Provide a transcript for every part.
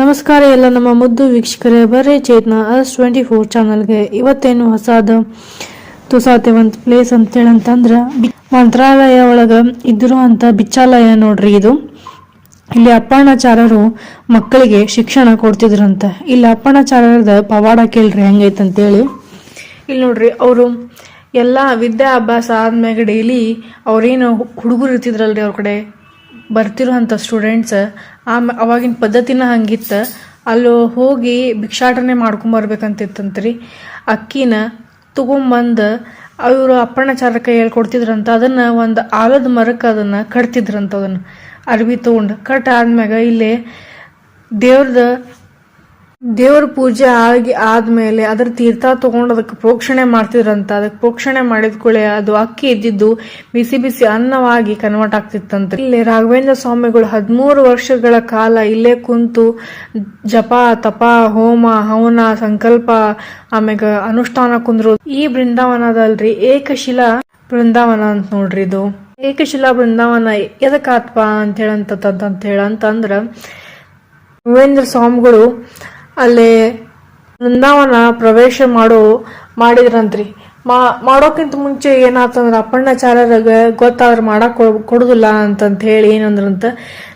ನಮಸ್ಕಾರ ಎಲ್ಲ ನಮ್ಮ ಮುದ್ದು ವೀಕ್ಷಕರೇ. ಬರ್ರಿ ಚೇತನ ಅಸ್ ಟ್ವೆಂಟಿ ಫೋರ್ ಚಾನಲ್ಗೆ. ಇವತ್ತೇನು ಹೊಸಾದ ತುಸಾತೆ ಒಂದು ಪ್ಲೇಸ್ ಅಂತೇಳಿ ಅಂತಂದ್ರೆ ಮಂತ್ರಾಲಯ ಒಳಗೆ ಇದ್ದಿರುವಂಥ ಬಿಚ್ಚಾಲಯ ನೋಡ್ರಿ ಇದು. ಇಲ್ಲಿ ಅಪ್ಪಣ್ಣಾಚಾರರು ಮಕ್ಕಳಿಗೆ ಶಿಕ್ಷಣ ಕೊಡ್ತಿದ್ರಂತ. ಇಲ್ಲಿ ಅಪ್ಪಣ್ಣಾಚಾರ್ಯರದ ಪವಾಡ ಕೇಳ್ರಿ ಹೆಂಗೈತಂತೇಳಿ. ಇಲ್ಲಿ ನೋಡ್ರಿ, ಅವರು ಎಲ್ಲ ವಿದ್ಯಾಭ್ಯಾಸ ಆದ್ಮ್ಯಾಗ ಡೈಲಿ ಅವ್ರೇನು ಹುಡುಗರು ಇರ್ತಿದ್ರಲ್ರಿ ಅವ್ರ ಕಡೆ. ಬರ್ತಿರೋಂಥ ಸ್ಟೂಡೆಂಟ್ಸ್ ಆಮ್ ಅವಾಗಿನ ಪದ್ಧತಿನ ಹಂಗಿತ್ತು, ಅಲ್ಲಿ ಹೋಗಿ ಭಿಕ್ಷಾಟನೆ ಮಾಡ್ಕೊಂಬರ್ಬೇಕಂತಿತ್ತಂತ್ರಿ ಅಕ್ಕಿನ ತೊಗೊಂಬಂದು ಅವರು ಅಪ್ಪಣ್ಣಾಚಾರ ಕೈ ಹೇಳ್ಕೊಡ್ತಿದ್ರಂತ, ಅದನ್ನ ಒಂದು ಆಲದ ಮರಕ್ಕೆ ಅದನ್ನ ಕಟ್ತಿದ್ರಂತ ಅದನ್ನ ಅರ್ವಿ ತೊಗೊಂಡು ಕಟ್ ಆದ್ಮ್ಯಾಗ ಇಲ್ಲೇ ದೇವ್ರದ ದೇವ್ರ ಪೂಜೆ ಆಗಿ ಆದ್ಮೇಲೆ ಅದ್ರ ತೀರ್ಥ ತಗೊಂಡು ಅದಕ್ಕೆ ಪ್ರೋಕ್ಷಣೆ ಮಾಡ್ತಿದ್ರಂತ. ಅದಕ್ಕೆ ಪ್ರೋಕ್ಷಣೆ ಮಾಡಿದ ಕೂಡಲೇ ಅದು ಅಕ್ಕಿ ಇದ್ದಿದ್ದು ಬಿಸಿ ಬಿಸಿ ಅನ್ನವಾಗಿ ಕನ್ವರ್ಟ್ ಆಗ್ತಿತ್ತಂತ. ಇಲ್ಲಿ ರಾಘವೇಂದ್ರ ಸ್ವಾಮಿಗಳು ಹದಿಮೂರು ವರ್ಷಗಳ ಕಾಲ ಇಲ್ಲೇ ಕುಂತು ಜಪ, ತಪ, ಹೋಮ, ಹವನ, ಸಂಕಲ್ಪ, ಆಮ್ಯಾಗ ಅನುಷ್ಠಾನ ಕುಂದ್ರು. ಈ ಬೃಂದಾವನದಲ್ರಿ ಏಕಶಿಲಾ ಬೃಂದಾವನ ಅಂತ ನೋಡ್ರಿ ಇದು. ಏಕಶಿಲಾ ಬೃಂದಾವನ ಎದಕ್ಕಾತ್ಪ ಅಂತ ಹೇಳಂತ ಅಂತ ಹೇಳಂತಂದ್ರ ರಾಘವೇಂದ್ರ ಸ್ವಾಮಿಗಳು ಅಲ್ಲಿ ವೃಂದಾವನ ಪ್ರವೇಶ ಮಾಡೋ, ಮಾಡಿದ್ರಂತ್ರಿ. ಮಾ, ಮಾಡೋಕ್ಕಿಂತ ಮುಂಚೆ ಏನಾತಂದ್ರೆ ಅಪ್ಪಣ್ಣಾಚಾರ್ಯರಿಗೆ ಗೊತ್ತಾದ್ರೆ ಮಾಡಕ್ ಕೊಡುದಿಲ್ಲ ಅಂತಂತ ಹೇಳಿ ಏನಂದ್ರಂತ,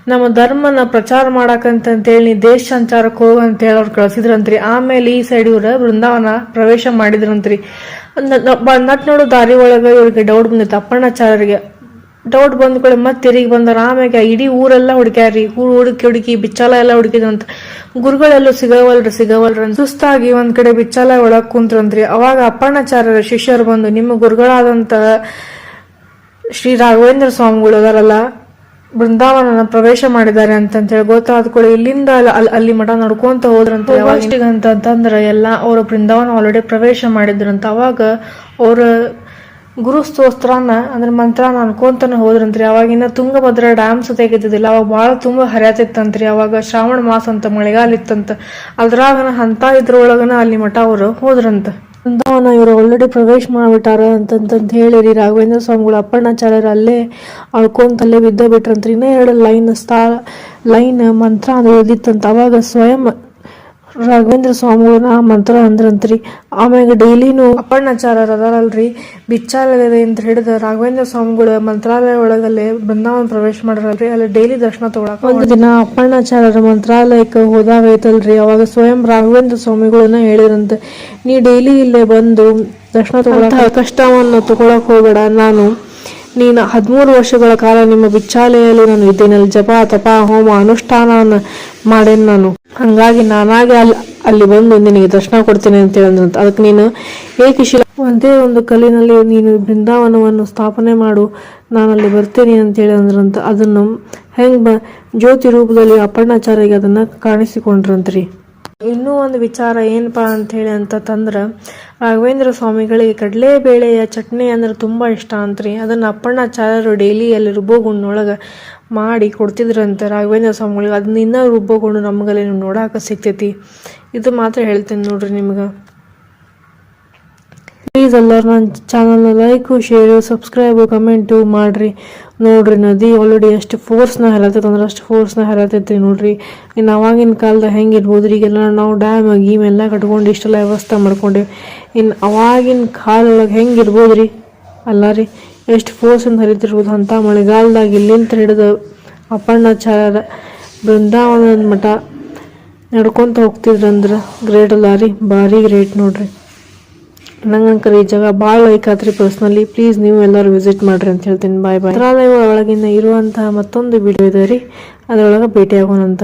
ನಮ್ಮ ಧರ್ಮನ ಪ್ರಚಾರ ಮಾಡಕ್ಕಂತಂತೇಳಿ ಹೇಳಿ ದೇಶ ಸಂಚಾರಕ್ಕೆ ಹೋಗು ಅಂತ ಹೇಳಿ ಅವ್ರು ಕಳ್ಸಿದ್ರಂತ್ರಿ. ಆಮೇಲೆ ಈ ಸೈಡ್ ಇವ್ರ ಬೃಂದಾವನ ಪ್ರವೇಶ ಮಾಡಿದ್ರಂತ್ರಿ. ನ- ನ- ನಟ್ ನೋಡೋ ದಾರಿ ಒಳಗೆ ಇವ್ರಿಗೆ ಡೌಟ್ ಬಂದಿತ್ತು ಅಪ್ಪಣ್ಣಾಚಾರ್ಯರಿಗೆ. ಡೌಟ್ ಬಂದ ಕೂಡ ಮತ್ತೆ ತಿರುಗಿ ಬಂದಾರ ಆಮ್ಯಾಗ ಇಡೀ ಊರೆಲ್ಲ ಹುಡುಕ್ಯಾರಿ ಊರು ಹುಡುಕಿ ಹುಡುಕಿ ಬಿಚ್ಚಾಲ ಎಲ್ಲ ಹುಡುಕಿದಂತ ಗುರುಗಳೆಲ್ಲ ಸಿಗವಲ್ರಿ ಸಿಗವಲ್ರಿ ಸುಸ್ತಾಗಿ ಒಂದ್ ಕಡೆ ಬಿಚ್ಚಾಲ ಒಳಗ್ ಕುಂತ್ರಂತ್ರಿ. ಅವಾಗ ಅಪ್ಪಣ್ಣಾಚಾರ್ಯರ ಶಿಷ್ಯರು ಬಂದು ನಿಮ್ಮ ಗುರುಗಳಾದಂತ ಶ್ರೀ ರಾಘವೇಂದ್ರ ಸ್ವಾಮಿಗಳು ಅದಾರಲ್ಲ ಬೃಂದಾವನನ ಪ್ರವೇಶ ಮಾಡಿದ್ದಾರೆ ಅಂತ ಹೇಳಿ ಗೊತ್ತಾದ ಕೂಡ ಇಲ್ಲಿಂದ ಅಲ್- ಅಲ್- ಅಲ್ಲಿ ಮಠ ನಡ್ಕೊಂತ ಹೋದ್ರಂತ ಅಂತಂದ್ರ ಎಲ್ಲ ಅವರು ಬೃಂದಾವನ ಆಲ್ರೆಡಿ ಪ್ರವೇಶ ಮಾಡಿದ್ರಂತ. ಅವಾಗ ಅವ್ರ ಗುರು ಸ್ತೋಸ್ತ್ರನ ಅಂದ್ರೆ ಮಂತ್ರನ ಅನ್ಕೊಂತಾನೆ ಹೋದ್ರಂತ್ರಿ. ಅವಾಗಿನ ತುಂಗಭದ್ರಾ ಡ್ಯಾಮ್ ತೆಗಿತಿದ್ದಿಲ್ಲ, ಅವಾಗ ಬಹಳ ತುಂಬಾ ಹರಿಯತಿತ್ತಂತ್ರಿ. ಅವಾಗ ಶ್ರಾವಣ ಮಾಸ ಅಂತ ಮಳೆಗಾಲ ಇತ್ತಂತ. ಅದ್ರಾಗನ ಹಂತ ಇದ್ರೊಳಗನ ಅಲ್ಲಿ ಮಠ ಅವರು ಹೋದ್ರಂತ. ಬೃಂದಾವನ ಇವರು ಆಲ್ರೆಡಿ ಪ್ರವೇಶ ಮಾಡ್ಬಿಟ್ಟಾರ ಅಂತಂತಂತ ಹೇಳಿರಿ. ರಾಘವೇಂದ್ರ ಸ್ವಾಮಿಗಳು ಅಪ್ಪಣ್ಣಾಚಾರ್ಯರು ಅಲ್ಲೇ ಅಳ್ಕೊಂತ ಅಲ್ಲೇ ಬಿದ್ದ ಬಿಟ್ರಂತ್ರಿ. ಇನ್ನ ಎರಡು ಲೈನ್ ಸ್ಥಾ ಲೈನ್ ಮಂತ್ರ ಅಂದ್ರೆ ಓದಿತ್ತಂತ. ಅವಾಗ ಸ್ವಯಂ ರಾಘವೇಂದ್ರ ಸ್ವಾಮಿಗಳ ಮಂತ್ರ ಅಂದ್ರಂತ್ರಿ. ಆಮ್ಯಾಗ ಡೈಲಿನೂ ಅಪ್ಪಣ್ಣಾಚಾರ್ಯರು ಅದಾರಲ್ರಿ ಬಿಚ್ಚಾಲಯದ ಅಂತ ಹಿಡಿದ ರಾಘವೇಂದ್ರ ಸ್ವಾಮಿಗಳ ಮಂತ್ರಾಲಯ ಒಳಗಲ್ಲಿ ಬೃಂದಾವನ ಪ್ರವೇಶ ಮಾಡ್ರಲ್ರಿ ಅಲ್ಲಿ ಡೈಲಿ ದರ್ಶನ ತಗೊಳಕ ಒಂದು ದಿನ ಅಪ್ಪಣ್ಣಾಚಾರ್ಯರ ಮಂತ್ರಾಲಯಕ್ಕೆ ಹೋದಾಗ ಐತಲ್ರಿ ಅವಾಗ ಸ್ವಯಂ ರಾಘವೇಂದ್ರ ಸ್ವಾಮಿಗಳನ್ನ ಹೇಳಿರಂತೆ ನೀ ಡೈಲಿ ಇಲ್ಲೇ ಬಂದು ದರ್ಶನ ತಗೊಳಕ ಕಷ್ಟವನ್ನು ತಗೊಳಕ್ ಹೋಗ್ಬೇಡ ನಾನು. ನೀನು ಹದಿಮೂರು ವರ್ಷಗಳ ಕಾಲ ನಿಮ್ಮ ಬಿಚ್ಚಾಲೆಯಲ್ಲಿ ನಾನು ಇದ್ದೇನಲ್ಲಿ. ಜಪ, ತಪ, ಹೋಮ ಅನುಷ್ಠಾನ ಮಾಡೇನು ನಾನು. ಹಂಗಾಗಿ ನಾನಾಗೆ ಅಲ್ಲಿ ಅಲ್ಲಿ ಬಂದು ನಿನಗೆ ದರ್ಶನ ಕೊಡ್ತೇನೆ ಅಂತ ಹೇಳಿದ್ರಂತ. ಅದಕ್ಕೆ ನೀನು ಏಕಶಿಲ ಒಂದೇ ಒಂದು ಕಲ್ಲಿನಲ್ಲಿ ನೀನು ಬೃಂದಾವನವನ್ನು ಸ್ಥಾಪನೆ ಮಾಡು ನಾನು ಅಲ್ಲಿ ಬರ್ತೇನೆ ಅಂತ ಹೇಳಿ ಅಂದ್ರಂತ ಅದನ್ನು ಹೆಂಗೆ ಬ ಜ್ಯೋತಿ ರೂಪದಲ್ಲಿ ಅಪ್ಪಣ್ಣಾಚಾರ್ಯಗೆ ಅದನ್ನ ಕಾಣಿಸಿಕೊಂಡ್ರಂತ್ರಿ. ಇನ್ನೂ ಒಂದು ವಿಚಾರ ಏನಪ್ಪ ಅಂತ ಹೇಳಿ ಅಂತ ತಂದ್ರ ರಾಘವೇಂದ್ರ ಸ್ವಾಮಿಗಳಿಗೆ ಕಡಲೆಬೇಳೆಯ ಚಟ್ನಿ ಅಂದ್ರೆ ತುಂಬಾ ಇಷ್ಟ ಅಂತ್ರಿ. ಅದನ್ನ ಅಪ್ಪಣ್ಣಾಚಾರ್ಯರು ಡೈಲಿ ಅಲ್ಲಿ ರುಬ್ಬೋಗುಣ್ಣೊಳಗ ಮಾಡಿ ಕೊಡ್ತಿದ್ರಂತೆ ರಾಘವೇಂದ್ರ ಸ್ವಾಮಿಗಳಿಗೆ. ಅದನ್ನ ಇನ್ನೂ ರುಬ್ಬೋಗುಣ್ಣು ನಮಗಲ್ಲಿ ನೋಡಾಕ ಸಿಗ್ತೈತಿ. ಇದು ಮಾತ್ರ ಹೇಳ್ತೀನಿ ನೋಡ್ರಿ ನಿಮ್ಗೆ. ಪ್ಲೀಸ್ ಎಲ್ಲರೂ ನನ್ನ ಚಾನಲ್ನ ಲೈಕು ಶೇರು ಸಬ್ಸ್ಕ್ರೈಬು ಕಮೆಂಟು ಮಾಡಿರಿ. ನೋಡ್ರಿ ನದಿ ಆಲ್ರೆಡಿ ಎಷ್ಟು ಫೋರ್ಸ್ನ ಹರತೈತೆ ಅಂದ್ರೆ ಅಷ್ಟು ಫೋರ್ಸ್ನ ಹರತೈತಿ ನೋಡ್ರಿ. ಇನ್ನು ಅವಾಗಿನ ಕಾಲದಾಗ ರೀ ಈಗೆಲ್ಲ ನಾವು ಡ್ಯಾಮ್ ಗೀಮ್ ಎಲ್ಲ ಕಟ್ಕೊಂಡು ಇಷ್ಟೆಲ್ಲ ವ್ಯವಸ್ಥೆ ಮಾಡ್ಕೊಂಡೇವಿ. ಇನ್ನು ಅವಾಗಿನ ಕಾಲೊಳಗೆ ಹೆಂಗಿರ್ಬೋದು ರೀ ಅಲ್ಲ ರೀ ಎಷ್ಟು ಫೋರ್ಸಿಂದ ಹರಿತಿರ್ಬೋದು ಅಂಥ ಮಳೆಗಾಲದಾಗ ಇಲ್ಲಿಂದ ಹಿಡಿದು ಅಪ್ಪಣ್ಣಾಚಾರ್ಯರ ಬೃಂದಾವನದ ಮಠ ನಡ್ಕೊತ ಹೋಗ್ತಿದ್ರಂದ್ರೆ ಗ್ರೇಟ್ ಅಲ್ಲ ರೀ ಭಾರಿ ಗ್ರೇಟ್ ನೋಡ್ರಿ. ನಂಗಂಕರ ಈ ಜಾಗ ಭಾಳ ಲೈಕ್ ಆತ್ರಿ ಪರ್ಸ್ನಲಿ ಪ್ಲೀಸ್ ನೀವು ಎಲ್ಲರೂ ವಿಸಿಟ್ ಮಾಡ್ರಿ ಅಂತ ಹೇಳ್ತೀನಿ. ಬಾಯ್ ಬಾಯ್ ಮಂತ್ರಾಲಯ ಒಳಗಿನ ಇರುವಂತಹ ಮತ್ತೊಂದು ವಿಡಿಯೋ ಇದೆ ರೀ. ಅದರೊಳಗೆ ಭೇಟಿ ಆಗೋಣಂತ